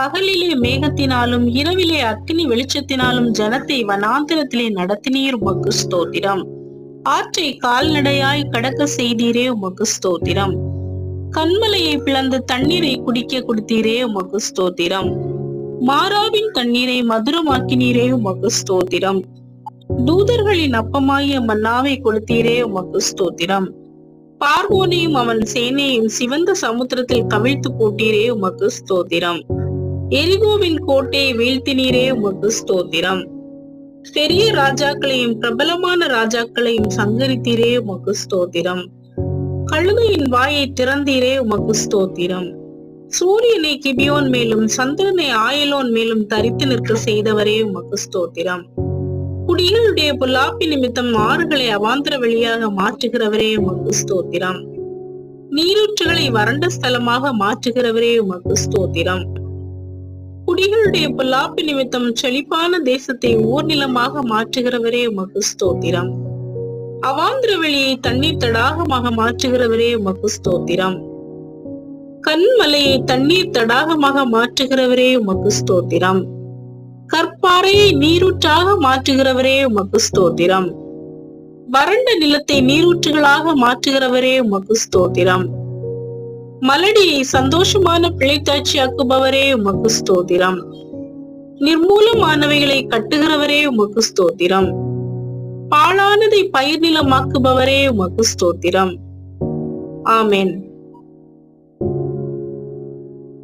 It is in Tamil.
பகலிலே மேகத்தினாலும் இரவிலே அக்னி வெளிச்சத்தினாலும் ஜனத்தை வனாந்திரத்திலே நடத்தினீர் உமக்கு ஸ்தோத்திரம். ஆற்றை கால்நடையாய் கடக்க செய்தீரே உமக்கு ஸ்தோத்திரம். கண்மலையை பிளந்து தண்ணீரை குடிக்க கொடுத்தீரே உமக்கு ஸ்தோத்திரம். மாறாவின் தண்ணீரை மதுரமாக்கினீரே உமக்கு ஸ்தோத்திரம். தூதர்களின் அப்பமாகிய மன்னாவை கொடுத்தீரே உமக்கு ஸ்தோத்திரம். பார்வோனையும் அவன் சேனையும் சிவந்த சமுத்திரத்தில் கவிழ்த்து போட்டீரே உமக்கு ஸ்தோத்திரம். எரிகோவின் கோட்டையை வீழ்த்தினீரே உமக்கு ஸ்தோத்திரம். பெரிய ராஜாக்களையும் பிரபலமான ராஜாக்களையும் சங்கரித்தீரே உமக்கு ஸ்தோத்திரம். கழுதையின் வாயை திறந்தீரே உமக்கு ஸ்தோத்திரம். சூரியனை கிபியோன் மேலும் சந்திரனை ஆயலோன் மேலும் தரித்து நிற்க செய்தவரே உமக்கு ஸ்தோத்திரம். குடிகளுடைய பொல்லாப்பி நிமித்தம் ஆறுகளை அவாந்தர வழியாக மாற்றுகிறவரே உமக்கு ஸ்தோத்திரம். நீரூற்றுகளை வறண்ட ஸ்தலமாக மாற்றுகிறவரே உமக்கு ஸ்தோத்திரம். குடிகளுடைய பொல்லாப்பு நிமித்தம் செழிப்பான தேசத்தை ஊர்நிலமாக மாற்றுகிறவரே உமக்கு ஸ்தோத்திரம். அவாந்திர வெளியை தண்ணீர் தடாகமாக மாற்றுகிறவரே உமக்கு ஸ்தோத்திரம். கண்மலையை தண்ணீர் தடாகமாக மாற்றுகிறவரே உமக்கு ஸ்தோத்திரம். கற்பாறையை நீரூற்றாக மாற்றுகிறவரே உமக்கு ஸ்தோத்திரம். வறண்ட நிலத்தை நீரூற்றுகளாக மாற்றுகிறவரே உமக்கு ஸ்தோத்திரம். மலடியை சந்தோஷமான பிழைத்தாட்சியாக்குபவரே உமக்கு ஸ்தோத்திரம். நிர்மூலமானவைகளை கட்டுகிறவரே உமக்கு ஸ்தோத்திரம். பாழானதை பயிர் நிலமாக்குபவரே உமக்கு ஸ்தோத்திரம். ஆமேன்.